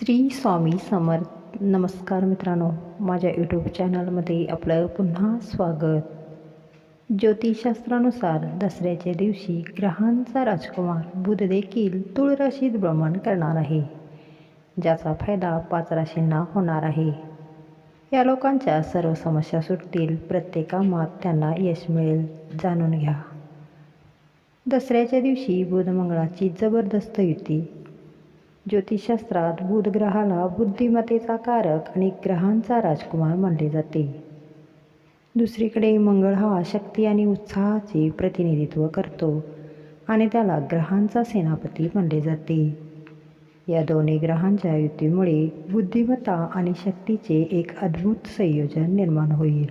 श्री स्वामी समर्थ. नमस्कार मित्रांनो माझ्या यूट्यूब चॅनलमध्ये आपलं पुन्हा स्वागत. ज्योतिषशास्त्रानुसार दसऱ्याच्या दिवशी ग्रहांचा राजकुमार बुध देखील तुळ राशीत भ्रमण करणार आहे ज्याचा फायदा पाच राशींना होणार आहे. या लोकांच्या सर्व समस्या सुटतील प्रत्येक कामात त्यांना यश मिळेल जाणून घ्या. दसऱ्याच्या दिवशी बुध मंगळाची जबरदस्त युती ज्योतिषशास्त्रात बुध ग्रहाला बुद्धिमत्तेचा कारक आणि ग्रहांचा राजकुमार मानले जाते. दुसरीकडे मंगळ हा शक्ती आणि उत्साहाचे प्रतिनिधित्व करतो आणि त्याला ग्रहांचा सेनापती मानले जाते. या दोन्ही ग्रहांच्या युतीमुळे बुद्धिमत्ता आणि शक्तीचे एक अद्भुत संयोजन निर्माण होईल.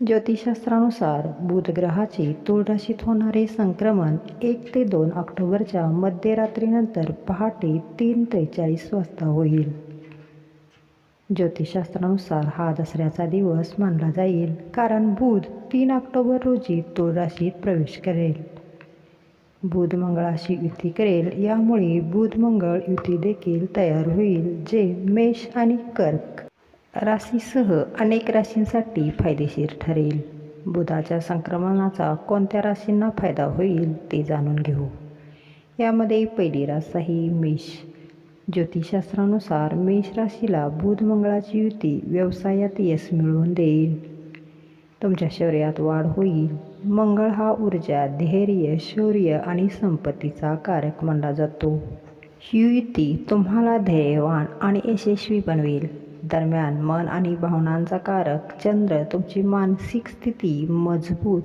ज्योतिषशास्त्रानुसार बुधग्रहाची तुळराशीत राशीत होणारे संक्रमण एक ते दोन ऑक्टोबरच्या मध्यरात्रीनंतर पहाटे तीन त्रेचाळीस वाजता होईल. ज्योतिषशास्त्रानुसार हा दसऱ्याचा दिवस मानला जाईल कारण बुध तीन ऑक्टोबर रोजी तुळराशीत प्रवेश करेल. बुध मंगळाशी युती करेल यामुळे बुध मंगळ युती देखील तयार होईल जे मेष आणि कर्क. राशीसह अनेक राशींसाठी फायदेशीर ठरेल. बुधाच्या संक्रमणाचा कोणत्या राशींना फायदा होईल ते जाणून घेऊ. यामध्ये पहिली रास आहे मेष. ज्योतिषशास्त्रानुसार मेष राशीला बुध मंगळाची युती व्यवसायात यश मिळवून देईल. तुमच्या शौर्यात वाढ होईल. मंगळ हा ऊर्जा धैर्य शौर्य आणि संपत्तीचा कारक मानला जातो. ही युती तुम्हाला धैर्यवान आणि यशस्वी बनवेल. दरम्यान मन आणि भावनांचा कारक चंद्र तुमची मानसिक स्थिती मजबूत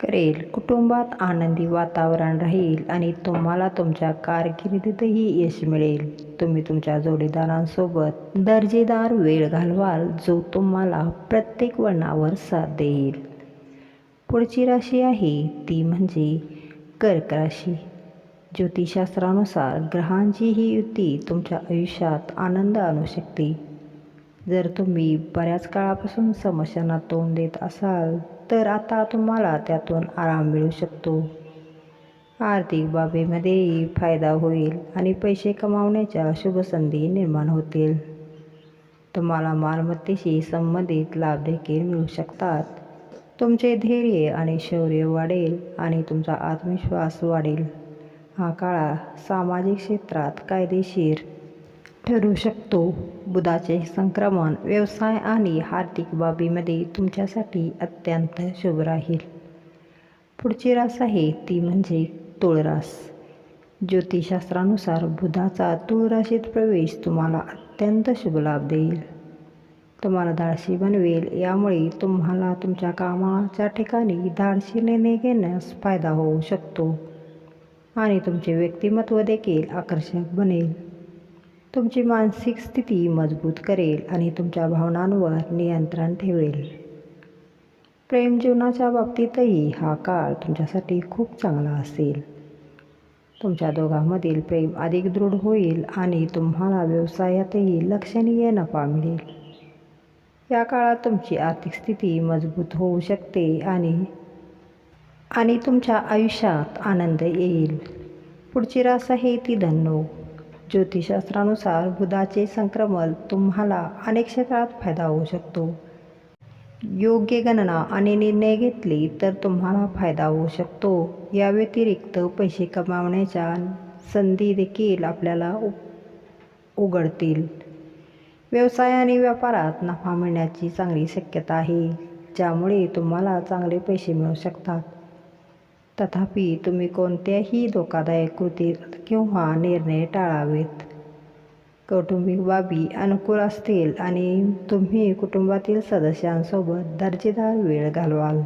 करेल. कुटुंबात आनंदी वातावरण राहील आणि तुम्हाला तुमच्या कारकिर्दीतही यश मिळेल. तुम्ही तुमच्या जोडीदारांसोबत दर्जेदार वेळ घालवाल जो तुम्हाला प्रत्येक वळणावर साथ देईल. पुढची राशी आहे ती म्हणजे कर्क राशी. ज्योतिषशास्त्रानुसार ग्रहांची ही युती तुमच्या आयुष्यात आनंद आणू शकते. जर तुम्ही बऱ्याच काळापासून समस्यांना तोंड देत असाल तर आता तुम्हाला त्यातून आराम मिळू शकतो. आर्थिक बाबीमध्येही फायदा होईल आणि पैसे कमावण्याच्या शुभसंधी निर्माण होतील. तुम्हाला मालमत्तेशी संबंधित लाभ देखील मिळू शकतात. तुमचे धैर्य आणि शौर्य वाढेल आणि तुमचा आत्मविश्वास वाढेल. हा काळा सामाजिक क्षेत्रात कायदेशीर ठरू शकतो. बुधाचे संक्रमण व्यवसाय आणि आर्थिक बाबीमध्ये तुमच्यासाठी अत्यंत शुभ राहील. पुढची रास आहे ती म्हणजे तुळरास. ज्योतिषशास्त्रानुसार बुधाचा तुळराशीत प्रवेश तुम्हाला अत्यंत शुभ लाभ देईल. तुम्हाला धाडशी बनवेल यामुळे तुम्हाला तुमच्या कामाच्या ठिकाणी धाडशी निर्णय घेण्यास फायदा होऊ शकतो आणि तुमचे व्यक्तिमत्व देखील आकर्षक बनेल. तुमची मानसिक स्थिती मजबूत करेल आणि तुमच्या भावनांवर नियंत्रण ठेवेल. प्रेम जीवनाच्या बाबतीतही हा काळ तुमच्यासाठी खूप चांगला असेल. तुमच्या दोघांमधील प्रेम अधिक दृढ होईल आणि तुम्हाला व्यवसायातही लक्षणीय नफा मिळेल. या काळात तुमची आर्थिक स्थिती मजबूत होऊ शकते आणि आणि तुमच्या आयुष्यात आनंद येईल. पुढची रास आहे ती धन्नो ज्योतिषशास्त्रानुसार बुधाचे संक्रमण तुम्हाला अनेक क्षेत्रात फायदा होऊ शकतो. योग्य गणना आणि निर्णय घेतले तर तुम्हाला फायदा होऊ शकतो. या व्यतिरिक्त पैसे कमावण्याच्या संधी देखील आपल्याला उघडतील. व्यवसाय आणि व्यापारात नफा मिळण्याची चांगली शक्यता आहे ज्यामुळे तुम्हाला चांगले पैसे मिळू शकतात. तथापि तुम्ही कोणत्याही धोकादायक कृती किंवा निर्णय टाळावेत. कौटुंबिक बाबी अनुकूल असतील आणि तुम्ही कुटुंबातील सदस्यांसोबत दर्जेदार वेळ घालवाल.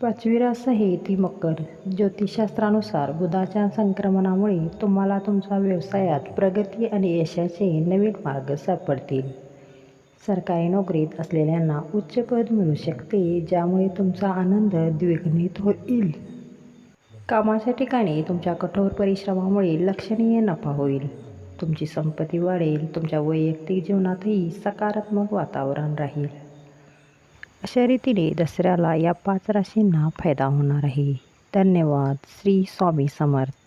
पाचवी रास आहे ती मकर ज्योतिषशास्त्रानुसार बुधाच्या संक्रमणामुळे तुम्हाला तुमच्या व्यवसायात प्रगती आणि यशाचे नवीन मार्ग सापडतील. सरकारी नोकरीत असलेल्यांना उच्च पद मिळू शकते ज्यामुळे तुमचा आनंद द्विगुणित होईल. कामाच्या ठिकाणी तुमच्या कठोर परिश्रमामुळे लक्षणीय नफा होईल. तुमची संपत्ती वाढेल तुमच्या वैयक्तिक जीवनातही सकारात्मक वातावरण राहील. अशा रीतीने दसऱ्याला या पाच राशींना फायदा होणार आहे. धन्यवाद. श्री स्वामी समर्थ.